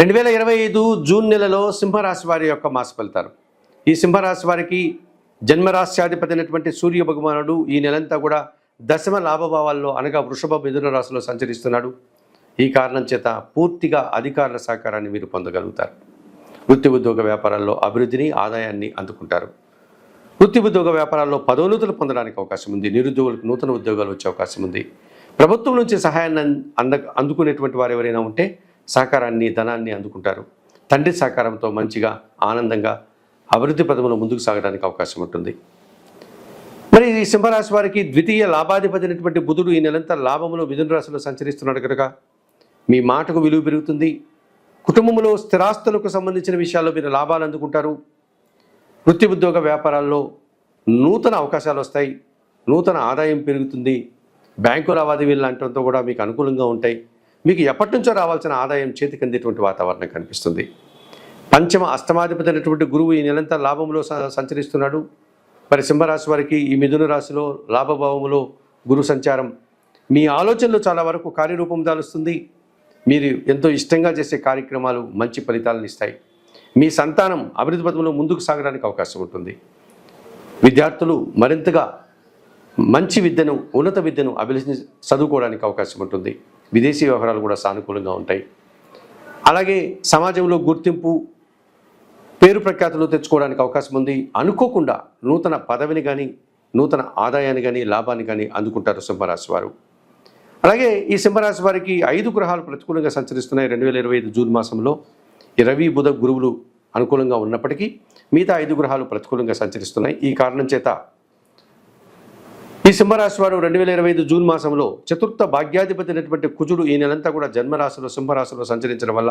రెండు వేల ఇరవై ఐదు జూన్ నెలలో సింహరాశి వారి యొక్క మాస ఫలితాలు. ఈ సింహరాశి వారికి జన్మరాశ్యాధిపతి అయినటువంటి సూర్య భగవానుడు ఈ నెలంతా కూడా దశమ లాభభావాల్లో అనగా వృషభ మిథున రాశిలో సంచరిస్తున్నాడు. ఈ కారణం చేత పూర్తిగా అధికారుల సహకారాన్ని మీరు పొందగలుగుతారు. వృత్తి ఉద్యోగ వ్యాపారాల్లో అభివృద్ధిని ఆదాయాన్ని అందుకుంటారు. వృత్తి ఉద్యోగ వ్యాపారాల్లో పదోన్నతులు పొందడానికి అవకాశం ఉంది. నిరుద్యోగులకు నూతన ఉద్యోగాలు వచ్చే అవకాశం ఉంది. ప్రభుత్వం నుంచి సహాయాన్ని అంద అందుకునేటువంటి వారు ఎవరైనా ఉంటే సహకారాన్ని ధనాన్ని అందుకుంటారు. తండ్రి సహకారంతో మంచిగా ఆనందంగా అభివృద్ధి పదములో ముందుకు సాగడానికి అవకాశం ఉంటుంది. మరి ఈ సింహరాశి వారికి ద్వితీయ లాభాధిపతి అయినటువంటి బుధుడు ఈ నెలంతా లాభములో మిథున రాశిలో సంచరిస్తున్నాడు కనుక మీ మాటకు విలువ పెరుగుతుంది. కుటుంబంలో స్థిరాస్తులకు సంబంధించిన విషయాల్లో మీరు లాభాలు అందుకుంటారు. వృత్తి ఉద్యోగ వ్యాపారాల్లో నూతన అవకాశాలు వస్తాయి. నూతన ఆదాయం పెరుగుతుంది. బ్యాంకు లావాదేవీలు లాంటివంతా కూడా మీకు అనుకూలంగా ఉంటాయి. మీకు ఎప్పటి నుంచో రావాల్సిన ఆదాయం చేతికి అందేటువంటి వాతావరణం కనిపిస్తుంది. పంచమ అష్టమాధిపతి అయినటువంటి గురువు ఈ నెలంతా లాభంలో స- సంచరిస్తున్నాడు. మరి సింహరాశి వారికి ఈ మిథున రాశిలో లాభభావములో గురు సంచారం మీ ఆలోచనలు చాలా వరకు కార్యరూపం దాలుస్తుంది. మీరు ఎంతో ఇష్టంగా చేసే కార్యక్రమాలు మంచి ఫలితాలను ఇస్తాయి. మీ సంతానం అభివృద్ధి పథంలో ముందుకు సాగడానికి అవకాశం ఉంటుంది. విద్యార్థులు మరింతగా మంచి విద్యను ఉన్నత విద్యను అభిలషి చదువుకోవడానికి అవకాశం ఉంటుంది. విదేశీ వ్యవహారాలు కూడా సానుకూలంగా ఉంటాయి. అలాగే సమాజంలో గుర్తింపు పేరు ప్రఖ్యాతులు తెచ్చుకోవడానికి అవకాశం ఉంది. అనుకోకుండా నూతన పదవిని కానీ నూతన ఆదాయాన్ని కానీ లాభాన్ని కానీ అందుకుంటారు సింహరాశి వారు. అలాగే ఈ సింహరాశి వారికి ఐదు గ్రహాలు ప్రతికూలంగా సంచరిస్తున్నాయి. రెండు వేల ఇరవై ఐదు జూన్ మాసంలో రవి బుధ గురువులు అనుకూలంగా ఉన్నప్పటికీ మిగతా ఐదు గ్రహాలు ప్రతికూలంగా సంచరిస్తున్నాయి. ఈ కారణం చేత ఈ సింహరాశి వారు రెండు వేల ఇరవై ఐదు జూన్ మాసంలో చతుర్థ భాగ్యాధిపతి అయినటువంటి కుజుడు ఈ నెలంతా కూడా జన్మరాశిలో సింహరాశిలో సంచరించడం వల్ల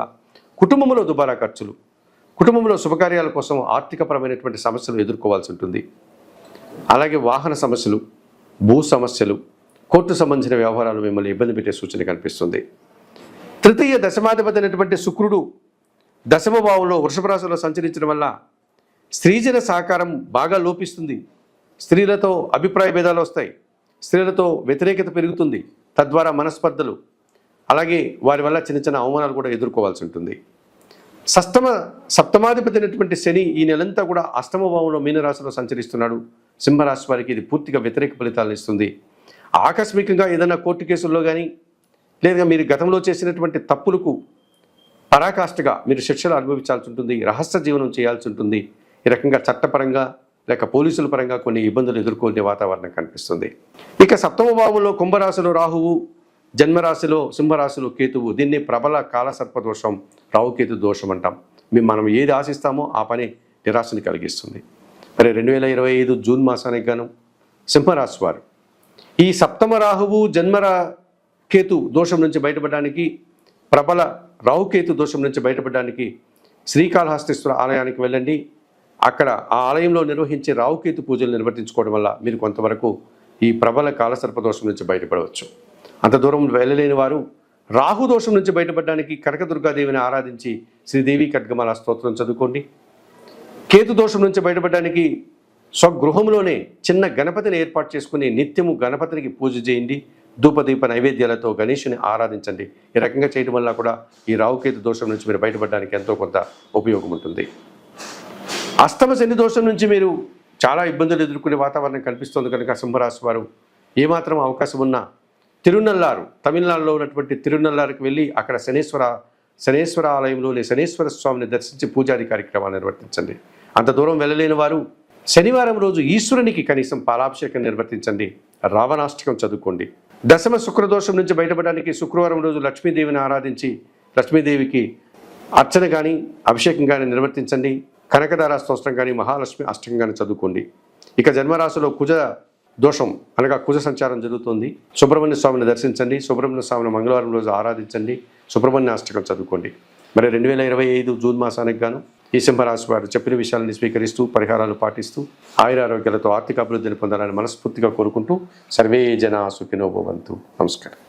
కుటుంబంలో దుబారా ఖర్చులు కుటుంబంలో శుభకార్యాల కోసం ఆర్థికపరమైనటువంటి సమస్యలు ఎదుర్కోవాల్సి ఉంటుంది. అలాగే వాహన సమస్యలు భూ సమస్యలు కోర్టు సంబంధించిన వ్యవహారాలు మిమ్మల్ని ఇబ్బంది పెట్టే సూచన కనిపిస్తుంది. తృతీయ దశమాధిపతి అయినటువంటి శుక్రుడు దశమ భావంలో వృషభ రాశిలో సంచరించడం వల్ల స్త్రీజన సహకారం బాగా లోపిస్తుంది. స్త్రీలతో అభిప్రాయ భేదాలు వస్తాయి. స్త్రీలతో వ్యతిరేకత పెరుగుతుంది. తద్వారా మనస్పర్ధలు అలాగే వారి వల్ల చిన్న చిన్న అవమానాలు కూడా ఎదుర్కోవాల్సి ఉంటుంది. సప్తమ సప్తమాధిపతి అయినటువంటి శని ఈ నెలంతా కూడా అష్టమ భావంలో మీనరాశిలో సంచరిస్తున్నాడు. సింహరాశి వారికి ఇది పూర్తిగా వ్యతిరేక ఫలితాలను ఇస్తుంది. ఆకస్మికంగా ఏదైనా కోర్టు కేసుల్లో కానీ లేదా మీరు గతంలో చేసినటువంటి తప్పులకు పరాకాష్ఠగా మీరు శిక్షలు అనుభవించాల్సి ఉంటుంది రహస్య జీవనం చేయాల్సి ఉంటుంది. ఈ రకంగా చట్టపరంగా లేక పోలీసుల పరంగా కొన్ని ఇబ్బందులు ఎదుర్కొనే వాతావరణం కనిపిస్తుంది. ఇక సప్తమ భావంలో కుంభరాశిలో రాహువు జన్మరాశిలో సింహరాశిలో కేతువు. దీన్ని ప్రబల కాలసర్ప దోషం రాహుకేతు దోషం అంటాం. మేము మనం ఏది ఆశిస్తామో ఆ పని నిరాశని కలిగిస్తుంది. మరి రెండు వేల ఇరవై ఐదు జూన్ మాసానికి గాను సింహరాశి వారు. ఈ సప్తమ రాహువు జన్మరా కేతు దోషం నుంచి బయటపడడానికి ప్రబల రాహుకేతు దోషం నుంచి బయటపడడానికి శ్రీకాళహస్తీశ్వర ఆలయానికి వెళ్ళండి. అక్కడ ఆ ఆలయంలో నిర్వహించే రావుకేతు పూజలు నిర్వర్తించుకోవడం వల్ల మీరు కొంతవరకు ఈ ప్రబల కాలసర్ప దోషం నుంచి బయటపడవచ్చు. అంత దూరం వెళ్ళలేని వారు రాహు దోషం నుంచి బయటపడడానికి కనకదుర్గాదేవిని ఆరాధించి శ్రీదేవి ఖడ్గమాల స్తోత్రం చదువుకోండి. కేతు దోషం నుంచి బయటపడడానికి స్వగృహంలోనే చిన్న గణపతిని ఏర్పాటు చేసుకుని నిత్యము గణపతికి పూజ చేయండి. ధూపదీప నైవేద్యాలతో గణేషుని ఆరాధించండి. ఈ రకంగా చేయడం వల్ల కూడా ఈ రావుకేతు దోషం నుంచి మీరు బయటపడడానికి ఎంతో కొంత ఉపయోగం ఉంటుంది. అస్తమ శని దోషం నుంచి మీరు చాలా ఇబ్బందులు ఎదుర్కొనే వాతావరణం కనిపిస్తోంది కనుక సింహరాశి వారు ఏమాత్రం అవకాశం ఉన్నా తిరునల్లారు తమిళనాడులో ఉన్నటువంటి తిరునల్లారుకి వెళ్ళి అక్కడ శనేశ్వర శనేశ్వర ఆలయంలో లేదా శనేశ్వర స్వామిని దర్శించి పూజారి కార్యక్రమాలు నిర్వర్తించండి. అంత దూరం వెళ్ళలేని వారు శనివారం రోజు ఈశ్వరునికి కనీసం పాలాభిషేకం నిర్వర్తించండి. రావణాష్టకం చదువుకోండి. దశమ శుక్రదోషం నుంచి బయటపడడానికి శుక్రవారం రోజు లక్ష్మీదేవిని ఆరాధించి లక్ష్మీదేవికి అర్చన కానీ అభిషేకం కానీ నిర్వర్తించండి. కనకదార స్తోత్రం కానీ మహాలక్ష్మి అష్టకం కానీ చదువుకోండి. ఇక జన్మరాశిలో కుజ దోషం అనగా కుజ సంచారం జరుగుతుంది. సుబ్రహ్మణ్య స్వామిని దర్శించండి. సుబ్రహ్మణ్య స్వామిని మంగళవారం రోజు ఆరాధించండి. సుబ్రహ్మణ్య అష్టకం చదువుకోండి. మరి రెండు వేల ఇరవై ఐదు జూన్ మాసానికి గాను ఈ సింహరాశి వారు చెప్పిన విషయాలని స్వీకరిస్తూ పరిహారాలు పాటిస్తూ ఆయురారోగ్యాలతో ఆర్థిక అభివృద్ధిని పొందాలని మనస్ఫూర్తిగా కోరుకుంటూ సర్వే జన సుఖినోభవంతు నమస్కారం.